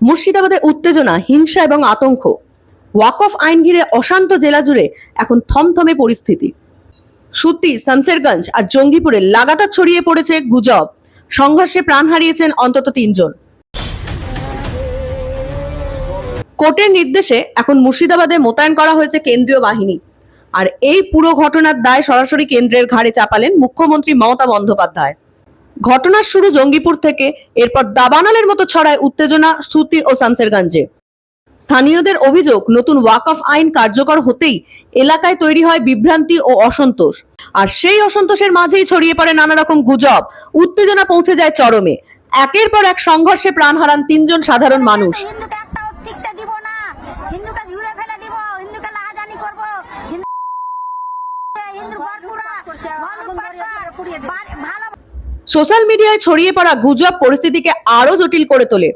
মুর্শিদাবাদে উত্তেজনা, হিংসা এবং আতঙ্ক। ওয়াকফ আইন ঘিরে অশান্ত জেলা জুড়ে এখন থমথমে পরিস্থিতি। সুতি শামসেরগঞ্জ আর জঙ্গিপুরে লাগাতার ছড়িয়ে পড়েছে গুজব। সংঘর্ষে প্রাণ হারিয়েছেন অন্তত তিনজন। কোর্টের নির্দেশে এখন মুর্শিদাবাদে মোতায়েন করা হয়েছে কেন্দ্রীয় বাহিনী। আর এই পুরো ঘটনার দায় সরাসরি কেন্দ্রের ঘাড়ে চাপালেন মুখ্যমন্ত্রী মমতা বন্দ্যোপাধ্যায়। ঘটনার শুরু জঙ্গিপুর থেকে, এরপর দাবানলের মতো ছড়ায় উত্তেজনা সুতি ও শামসেরগঞ্জে স্থানীয়দের অভিযোগ, নতুন ওয়াকফ আইন কার্যকর হতেই এলাকায় তৈরি হয় বিভ্রান্তি ও অসন্তোষ। আর সেই অসন্তোষের মাঝেই ছড়িয়ে পড়ে নানা রকম গুজব। উত্তেজনা পৌঁছে যায় চরমে। একের পর এক সংঘর্ষে প্রাণ হারান তিনজন সাধারণ মানুষ। ভালো সোশ্যাল মিডিয়ায় ছড়িয়ে পড়া গুজব পরিস্থিতিকে আরও জটিল করে তোলে।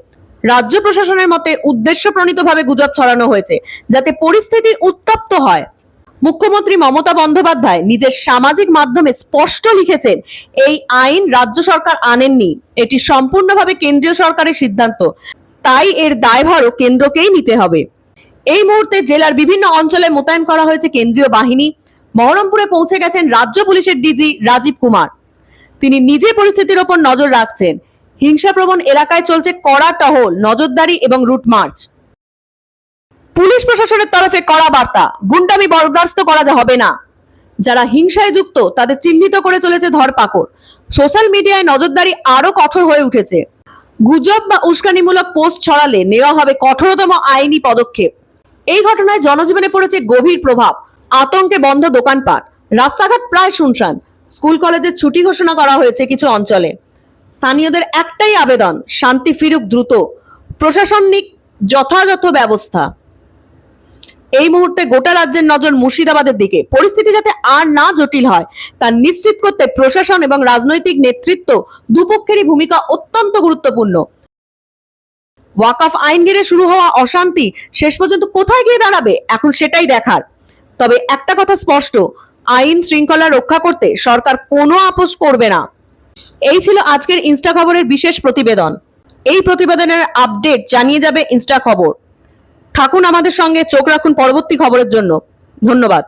রাজ্য প্রশাসনের মতে উদ্দেশ্য প্রণীতভাবে গুজব ছড়ানো হয়েছে, যাতে পরিস্থিতি উত্তপ্ত হয়। মুখ্যমন্ত্রী মমতা বন্দ্যোপাধ্যায় নিজের সামাজিক মাধ্যমে স্পষ্ট লিখেছেন, এই আইন রাজ্য সরকার আনেননি, এটি সম্পূর্ণভাবে কেন্দ্রীয় সরকারের সিদ্ধান্ত, তাই এর দায়ভারও কেন্দ্রকেই নিতে হবে। এই মুহূর্তে জেলার বিভিন্ন অঞ্চলে মোতায়েন করা হয়েছে কেন্দ্রীয় বাহিনী। মহরমপুরে পৌঁছে গেছেন রাজ্য পুলিশের ডিজি রাজীব কুমার। তিনি নিজে পরিস্থিতির ওপর নজর রাখছেন। হিংসাপ্রবণ এলাকায় চলছে কড়া টহল, নজরদারি এবং রুট মার্চ। পুলিশ প্রশাসনের তরফে কড়া বার্তা, গুন্ডামি বরদাস্ত করা হবে না। যারা হিংসায় যুক্ত, তাদের চিহ্নিত করে চলেছে ধরপাকড়। সোশ্যাল মিডিয়ায় নজরদারি আরও কঠোর হয়ে উঠেছে। গুজব বা উস্কানিমূলক পোস্ট ছড়ালে নেওয়া হবে কঠোরতম আইনি পদক্ষেপ। এই ঘটনায় জনজীবনে পড়েছে গভীর প্রভাব, আতঙ্কে বন্ধ দোকানপাট, রাস্তাঘাট প্রায় শুনশান। স্কুল কলেজের ছুটি ঘোষণা করা হয়েছে কিছু অঞ্চলে। স্থানীয়দের একটাই আবেদন, শান্তি ফিরুক দ্রুত। প্রশাসনিক যথাযথ ব্যবস্থা। এই মুহূর্তে গোটা রাজ্যের নজর মুর্শিদাবাদের দিকে। পরিস্থিতি যাতে আর না জটিল হয়, তা নিশ্চিত করতে প্রশাসন এবং রাজনৈতিক নেতৃত্ব দুপক্ষেরই ভূমিকা অত্যন্ত গুরুত্বপূর্ণ। ওয়াকফ আইন ঘিরে শুরু হওয়া অশান্তি শেষ পর্যন্ত কোথায় গিয়ে দাঁড়াবে? এখন সেটাই দেখার। তবে একটা কথা স্পষ্ট আইন শৃঙ্খলা রক্ষা করতে সরকার কোনো আপোষ করবে না। এই ছিল আজকের ইনস্টা খবরের বিশেষ প্রতিবেদন। এই প্রতিবেদনের আপডেট জানিয়ে যাবে ইনস্টা খবর। থাকুন আমাদের সঙ্গে, চোখ রাখুন পরবর্তী খবরের জন্য। ধন্যবাদ।